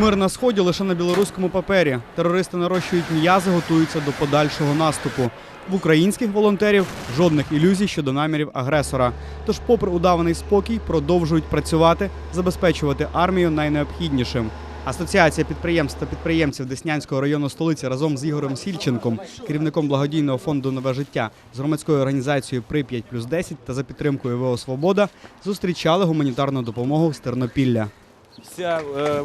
Мир на сході лише на білоруському папері. Терористи нарощують м'язи, готуються до подальшого наступу. В українських волонтерів жодних ілюзій щодо намірів агресора. Тож, попри удаваний спокій, продовжують працювати, забезпечувати армію найнеобхіднішим. Асоціація підприємств та підприємців Деснянського району столиці разом з Ігорем Сільченком, керівником благодійного фонду Нове життя з громадською організацією Прип'ять плюс 10 та за підтримкою ВО Свобода зустрічали гуманітарну допомогу з Тернопілля. Вся е,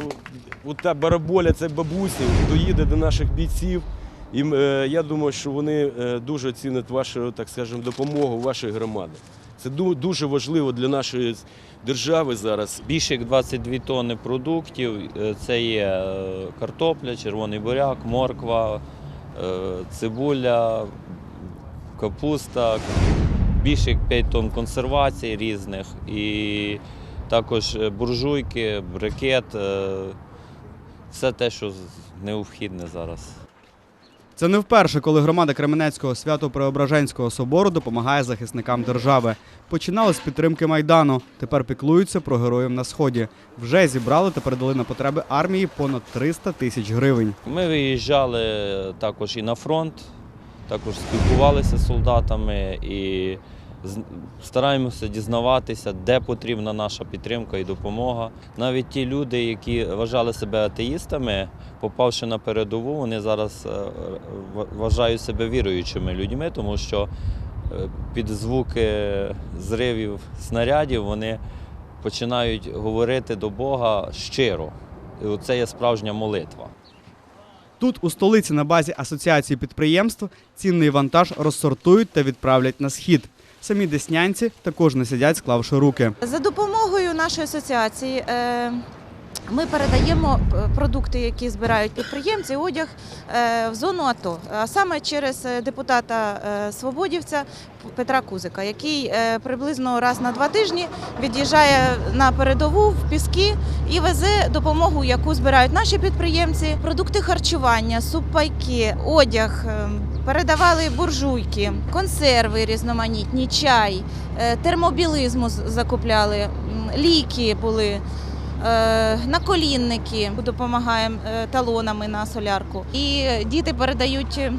та бараболя цієї бабусі доїде до наших бійців. І е, я думаю, що вони е, дуже оцінять вашу, так скажемо, допомогу вашої громади. Це дуже важливо для нашої держави зараз. Більше як 22 тонни продуктів. Е, Це є е, картопля, червоний буряк, морква, цибуля, капуста, більше як 5 тонн консервацій різних і також е, буржуйки, брикет, е, все те, що необхідне зараз. Це не вперше, коли громада Кременецького свято-преображенського собору допомагає захисникам держави. Починали з підтримки майдану. Тепер піклуються про героїв на сході. Вже зібрали та передали на потреби армії понад 300 тисяч гривень. Ми виїжджали також і на фронт, також спілкувалися з солдатами і стараємося дізнаватися, де потрібна наша підтримка і допомога. Навіть ті люди, які вважали себе атеїстами, попавши на передову, вони зараз е, вважають себе віруючими людьми, тому що е, під звуки зривів снарядів вони починають говорити до Бога щиро. І це є справжня молитва. Тут, у столиці, на базі асоціації підприємств, цінний вантаж розсортують та відправлять на схід. Самі деснянці також не сидять, склавши руки. За допомогою нашої асоціації е, ми передаємо е, продукти, які збирають підприємці, одяг е, в зону АТО. А саме через депутата свободівця Петра Кузика, який приблизно раз на два тижні від'їжджає на передову в піски і везе допомогу, яку збирають наші підприємці. Продукти харчування, супайки, одяг е, Передавали буржуйки, консерви різноманітні, чай, е, термобілизму з- закупляли, м, ліки були, е, наколінники, допомагаємо е, талонами на солярку. І е, діти передають е,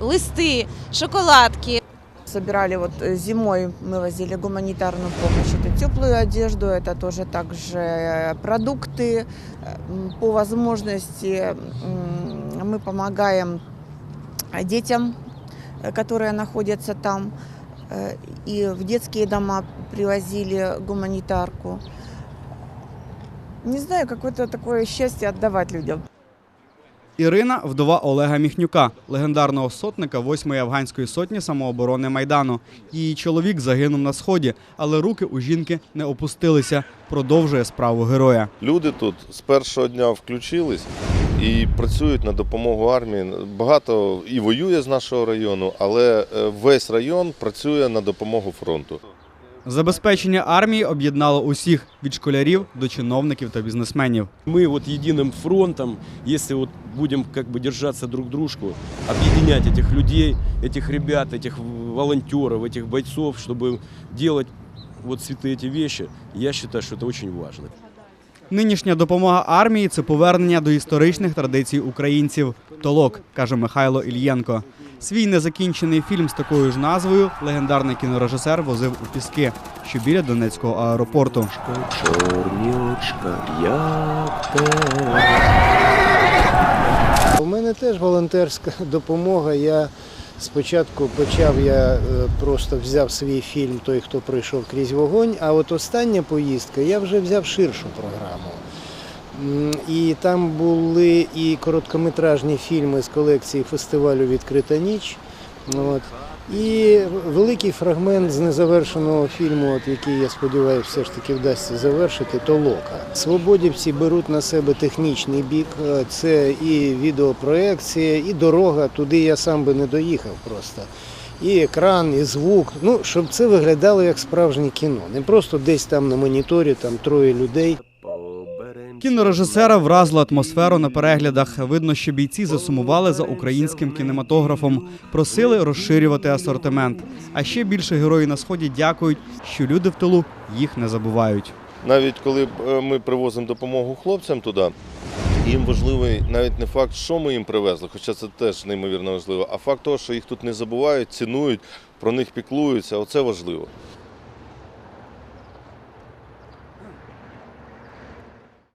листи, шоколадки. Собирали вот э, зимой, мы возили гуманитарную помощь, это теплую одежду, это тоже также э, продукты. Э, м, По возможности м, мы помогаем э, детям, э, которые находятся там. Э, И в детские дома привозили гуманитарку. Не знаю, какое-то такое счастье отдавать людям. Ірина вдова Олега Міхнюка, легендарного сотника 8-ї афганської сотні самооборони Майдану. Її чоловік загинув на сході, але руки у жінки не опустилися. Продовжує справу героя. Люди тут з першого дня включились і працюють на допомогу армії. Багато і воює з нашого району, але е, весь район працює на допомогу фронту. Забезпечення армії об'єднало усіх від школярів до чиновників та бізнесменів. Мы вот единым фронтом, если вот будем как бы держаться друг дружку, объединять этих людей, этих ребят, этих волонтеров, этих бойцов, чтобы делать вот святые эти вещи, я считаю, что это очень важно. Нинішня допомога армії це повернення до історичних традицій українців. Толок, каже Михайло Ільєнко. Свій незакінчений фільм з такою ж назвою легендарний кінорежисер возив у піски, що біля Донецького аеропорту. У мене теж волонтерська допомога. Я спочатку почав, я е, просто взяв свій фільм Той, хто прийшов крізь вогонь. А от остання поїздка я вже взяв ширшу програму. І там були і короткометражні фільми з колекції фестивалю Відкрита ніч. От. І великий фрагмент з незавершеного фільму, от який я сподіваюся, все ж таки вдасться завершити, Толока. Свободівці беруть на себе технічний бік. е, Це і відеопроекція, і дорога. Туди я сам би не доїхав просто. І екран, і звук. Ну, щоб це виглядало як справжнє кіно. Не просто десь там на моніторі, там троє людей. Кінорежисера вразила атмосферу на переглядах. Видно, що бійці засумували за українським кінематографом, просили розширювати асортимент. А ще більше герої на сході дякують, що люди в тилу їх не забувають. навіть коли е, ми привозимо допомогу хлопцям туди, їм важливий навіть не факт, що ми їм привезли, хоча це теж неймовірно важливо, а факт того, що їх тут не забувають, цінують, про них піклуються. Оце важливо.